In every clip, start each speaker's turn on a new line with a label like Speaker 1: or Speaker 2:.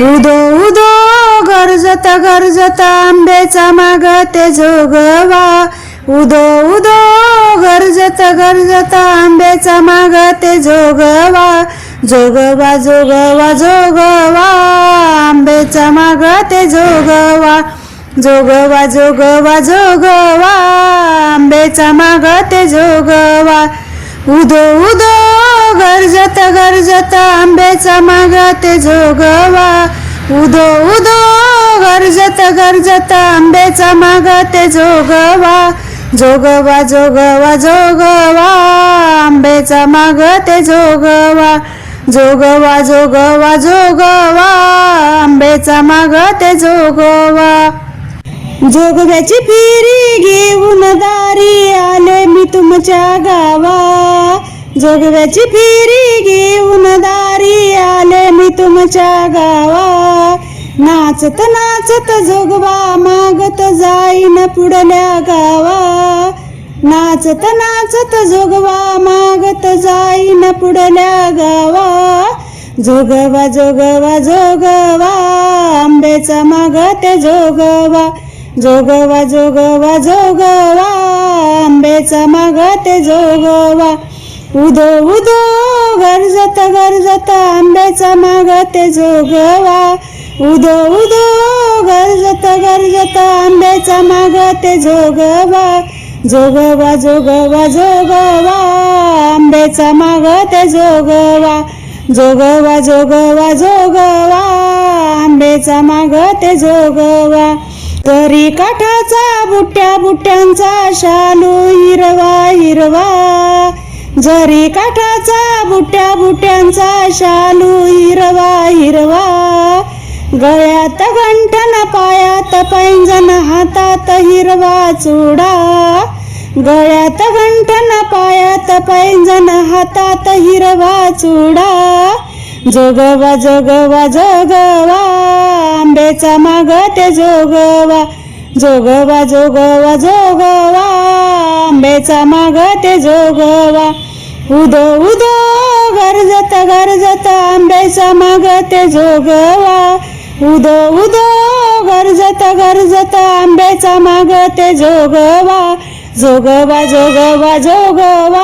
Speaker 1: उदो उदो गरजत गरजत आंब्याचा माग ते जोगवा. उदो उदो गरजत गरजत आंब्याचा माग ते जोगवा. जोगवा जोगवा जोगवा आंब्याचा माग ते जोगवा. जोगवा जोगवा जोगवा आंब्याचा माग ते जोगवा. उदो उदो गरजत गरजत आंब्याचा मागा ते जोगवा उदो उदो गरजत गरजत आंब्याचा मागा ते जोगवा जोगवा जोगवा जोगवा आंब्याचा माग ते जोगवा जोगवा जोगवा जोगवा आंब्याचा माग ते जोगवा जोगव्याची फिरी घेऊन दारी आले मी तुमच्या गावा. जोगव्याची फिरी घेऊन दारी आले मी तुमच्या गावा नाचत नाचत जोगवा मागत जाईन पुढल्या गावा नाचत नाचत जोगवा मागत जाईन पुढल्या गावा जोगवा जोगवा जोगवा आंबेचा मागत जोगवा जोगवा जोगवा जोगवा आंबेचा मागत जोगवा उदो उदो गरजत गरजत आंब्याचा मागते जोगवा. उदो उदो गरजत गरजत आंब्याचा मागते जोगवा. जोगवा जोगवा जोगवा आंब्याचा मागते जोगवा. जोगवा जोगवा जोगवा आंबेचा मागते जोगवा. तरी काठाचा बुट्ट्या बुट्ट्यांचा शालू हिरवा हिरवा. जरी काठाचा बुट्या बुट्यांचा शालू हिरवा हिरवा. गळ्यात गंठन पायात पैंजन हातात हिरवा चुडा. गळ्यात गंठन पायात पैंजन हातात हिरवा चुडा. जोगवा जोगवा जोगवा आंबेचा माग ते जोगवा. जोगवा जोगवा जोगवा आंबेचा माग ते जोगवा. उदो उदो गरजत गरजत आंब्याचा माग ते जोगवा उदो उदो गरजत गरजत आंब्याचा माग ते जोगवा जोगवा जोगवा जोगवा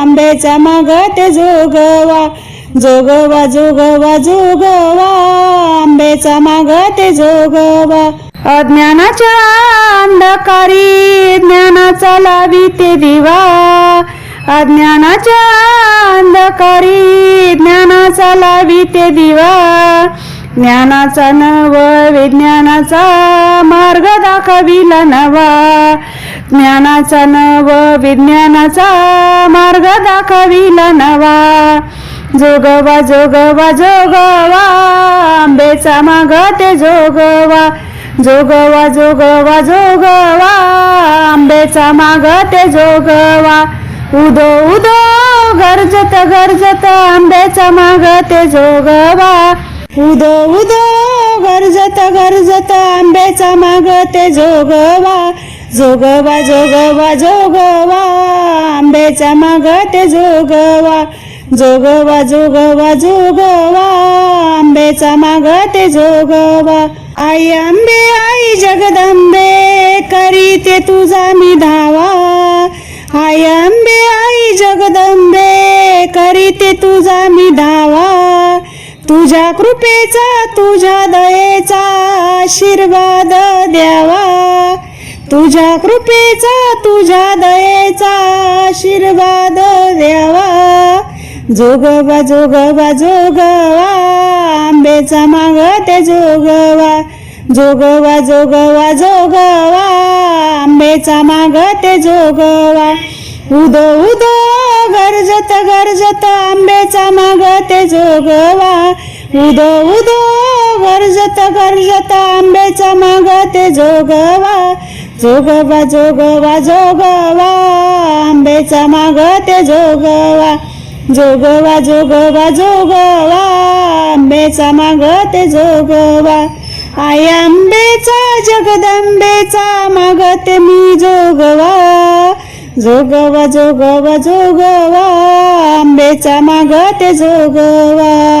Speaker 1: आंब्याचा माग ते जोगवा जोगवा जोगवा जोगवा आंब्याचा माग ते जोगवा अज्ञानाच्या अंधकारी ज्ञानाचा लावी ते दिवा अज्ञानाच्या अंधकारी ज्ञानाचा लावी ते दिवा. ज्ञानाचा नव विज्ञानाचा मार्ग दाखविला नवा. ज्ञानाचा नव विज्ञानाचा मार्ग दाखविला नवा. जोगवा जोगवा जोगवा आंबेचा माग ते जोगवा. जोगवा जोगवा जोगवा आंबेचा माग ते जोगवा. उदो उदो गरजत गरजत आंब्याचा माग ते जोगवा. उदो उदो गरजत गरजत आंब्याचा माग ते जोगवा. जोगवा जोगवा जोगवा आंब्याचा माग ते जोगवा. जोगवा जोगवा जोगवा आंब्याचा माग ते जोगवा. आई आंबे आई जगदंबे करी ते तुझा मी धावा. आई आंबे ते तुझा मी धावा तुझ्या कृपेचा तुझ्या दयेचा आशीर्वाद द्यावा. तुझ्या कृपेचा तुझ्या दयेचा आशीर्वाद द्यावा. जोगवा जोगवा जोगवा आंबेचा माग ते जोगवा. जोगवा जोगवा जोगवा आंबेचा माग ते जोगवा. उदो उदो गरजत गरजत आंब्याचा माग ते जोगवा. उदो उदो गरजत गरजत आंब्याचा माग ते जोगवा. जोगवा जोगवा जोगवा आंब्याचा माग ते जोगवा. जोगवा जोगवा जोगवा आंबेचा माग ते जोगवा. आई आंबेचा जगदंबेचा मागते मी जोगवा. जोगवा जोगवा जोगवा आंबेचा मागते जोगवा.